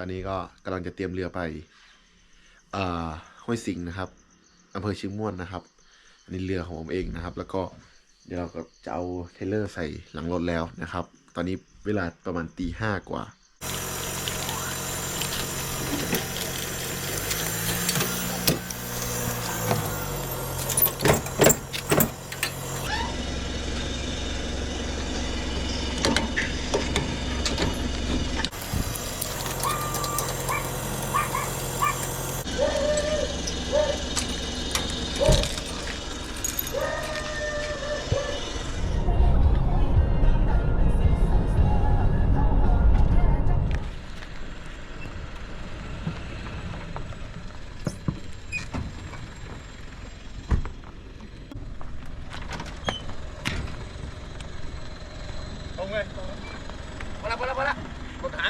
ตอนนี้ก็กำลังจะเตรียมเรือไปอห้วยสิงห์นะครับอำเภอเชียงม่วนนะครับ อันนี้เรือของผมเองนะครับ แล้วก็เดี๋ยวเราก็จะเอาเทรลเลอร์ใส่หลังรถแล้วนะครับ ตอนนี้เวลาประมาณตีห้ากว่า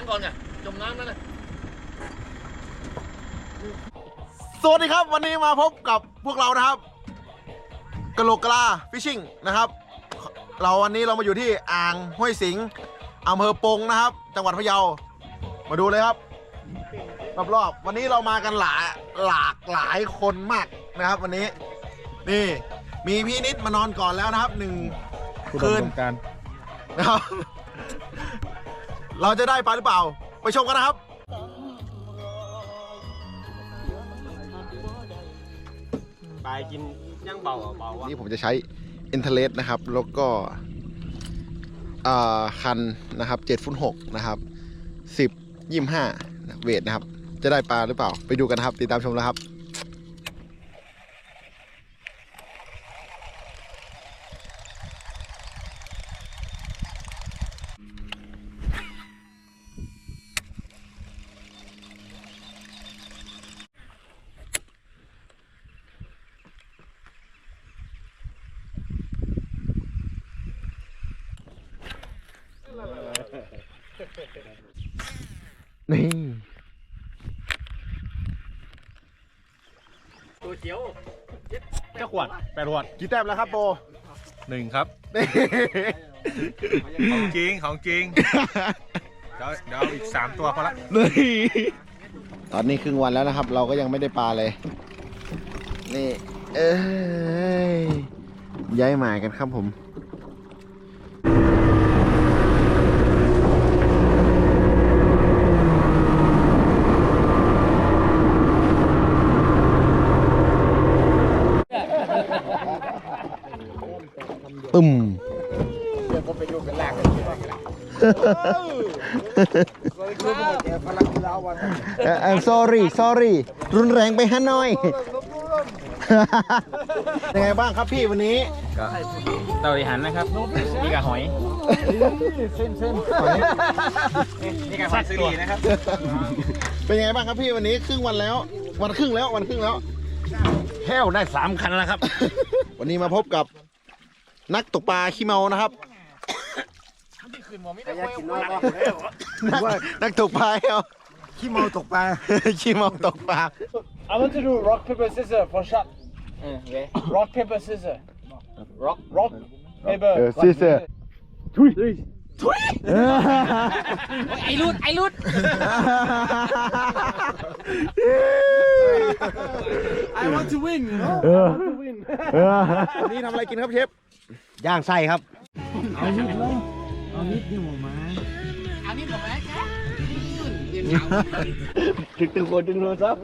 กดหางก่อนไงจมน้ำนั่นเลยสวัสดีครับวันนี้มาพบกับพวกเรานะครับกะโหลกกะลาฟิชชิ่งนะครับ เราวันนี้เรามาอยู่ที่อ่างห้วยสิงอำเภอปงนะครับ จังหวัดพะเยา มาดูเลยครับรอบๆวันนี้เรามากันหลายหลากหลายคนมากนะครับ วันนี้ นี่ มีพี่นิดมานอนก่อนแล้วนะครับหนึ่งคืนการนะครับ เราจะได้ปลาหรือเปล่า ไปชมกันนะครับ ปลายกินย่างเบาอะเบาวะนี่ผมจะใช้อินเทเลสนะครับ แล้วก็อ่าคันนะครับ7ฟุต6นะครับ10 25เวทนะครับ จะได้ปลาหรือเปล่า ไปดูกันนะครับ ติดตามชมแล้วครับ นี่ตัวเจียวเจ้าขวดแปดขวดกี่แต้มแล้วครับโบหนึ่งครับนี่ของจริงของจริง เดี๋ยวเดี๋ยวเอาอีกสามตัวพอละนี่ตอนนี้ครึ่งวันแล้วนะครับ เราก็ยังไม่ได้ปลาเลย นี่ เอ้ยย้ายหมายกันครับผม อึม เอ่อ I'm sorry sorry รุนแรงไปฮะหน่อย ยังไงบ้างครับพี่วันนี้ ก็เตาอีหันนะครับนี่กับหอยนี่กับหอยซีรีนะครับ เป็นยังไงบ้างครับพี่วันนี้ครึ่งวันแล้ว วันครึ่งแล้ววันครึ่งแล้ว แห้วได้สามคันแล้วครับ วันนี้มาพบกับนักตกปลาขี้เมานะครับ นักนักตกปลาเหรอขี้เมาตกปลาขี้เมาตกปลา I want to do rock paper scissors for shot. เออโอเค Rock paper scissors. rock Rock paper. เออซีเซอร์ไอ้รุดไอ้รุด I want to win. You know? วันนี้ทำอะไรกินครับเชฟย่างไส้ครับ ถึงตึงคนตึงโทรศัพท์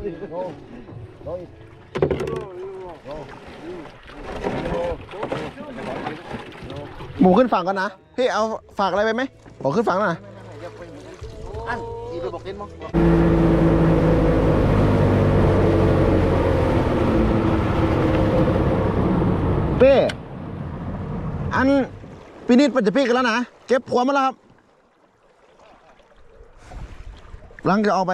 หมูขึ้นฝั่งก่อนนะ พี่เอาฝากอะไรไปไหมบอกขึ้นฝั่งหน่อยอันอีไปบอกเล่นมั้งเป้อันปีนิดปัจจุบันกันแล้วนะ เก็บผัวมาแล้วครับรังจะเอาไป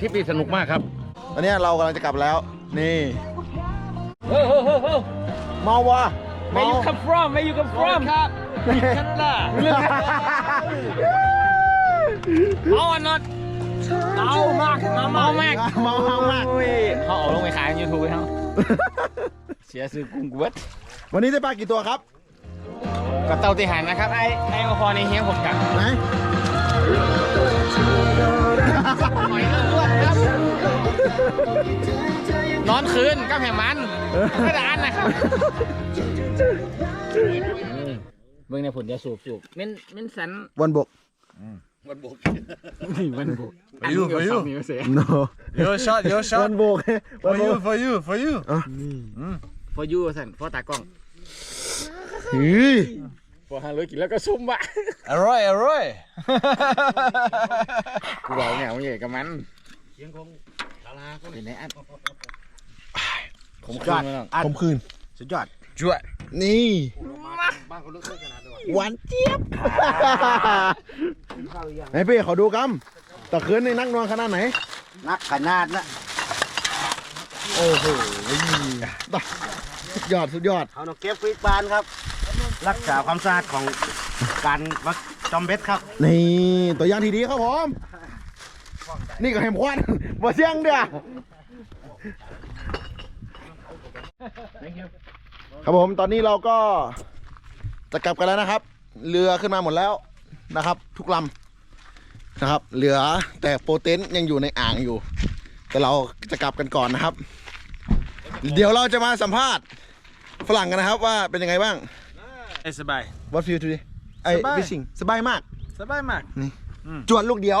ทริปนี้สนุกมากครับ ตอนนี้เรากำลังจะกลับแล้ว นี่เฮ้ยเฮ้ยเฮ้ยเฮ้ยเมาวะ Where you come from Where you come from ครับแคนาดาเมาอันนอตเมามากเมามากเมามากโอ้ยเขาเอาลงไปขายในยูทูบไปเขาเสียซื้อกุ้งกวดวันนี้ได้ปลากี่ตัวครับกับเตาตีหันนะครับไอ้ไอ้มาพอในเฮียผมกันไหน หอยเลือดครับ นอนคืนกับแห่งมันไม่ได้อันนะครับเบิ่งในผลจะสูบสูบเม้นเม้นสันวันบกมันบกมันบุก For you, for you. มีเสีย no Your shot, your วั shot. นบกวัน For บ you, ก for you, for you. พอยูสันพอตากล้องเฮ้ยพอหาเลยกินแล้วก็ซุ่มบะ Alright, alright. กูบอกเนี่ยมันใหญ่กับมันเสียงของ ดาราก็เป็นไงอันผมยคือนดมาแล้วผมคืนสุดยอดจวดนี่บ้านเขาเลิกขนาดด้วยหวานเจี๊ยบไหนพี่ขอดูกำตะคืนในนักนวลขนาดไหน นักขนาดนะโอ้โหตะสุดยอดสุดยอดเขาต้องเก็บฟิกบานครับ รักษาความสะอาดของการวัดจอมเบ็ดครับ นี่ตัวอย่างที่ดีครับผม นี่ก็เห็มควันบ่เสียงเด้อครับผมตอนนี้เราก็จะกลับกันแล้วนะครับ เรือขึ้นมาหมดแล้วนะครับ ทุกลำนะครับ เหลือแต่โปรเตนยังอยู่ในอ่างอยู่ แต่เราจะกลับกันก่อนนะครับ เดี๋ยวเราจะมาสัมภาษณ์ฝรั่งกันนะครับว่าเป็นยังไงบ้างเอ้ยสบาย What feel today ไอ้ สบาย fishing สบายมาก สบายมากจวนลูกเดียว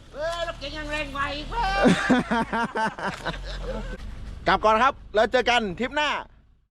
ก๋งยังแรงไวอีกเว้ย กลับก่อนครับ แล้วเจอกันทริปหน้า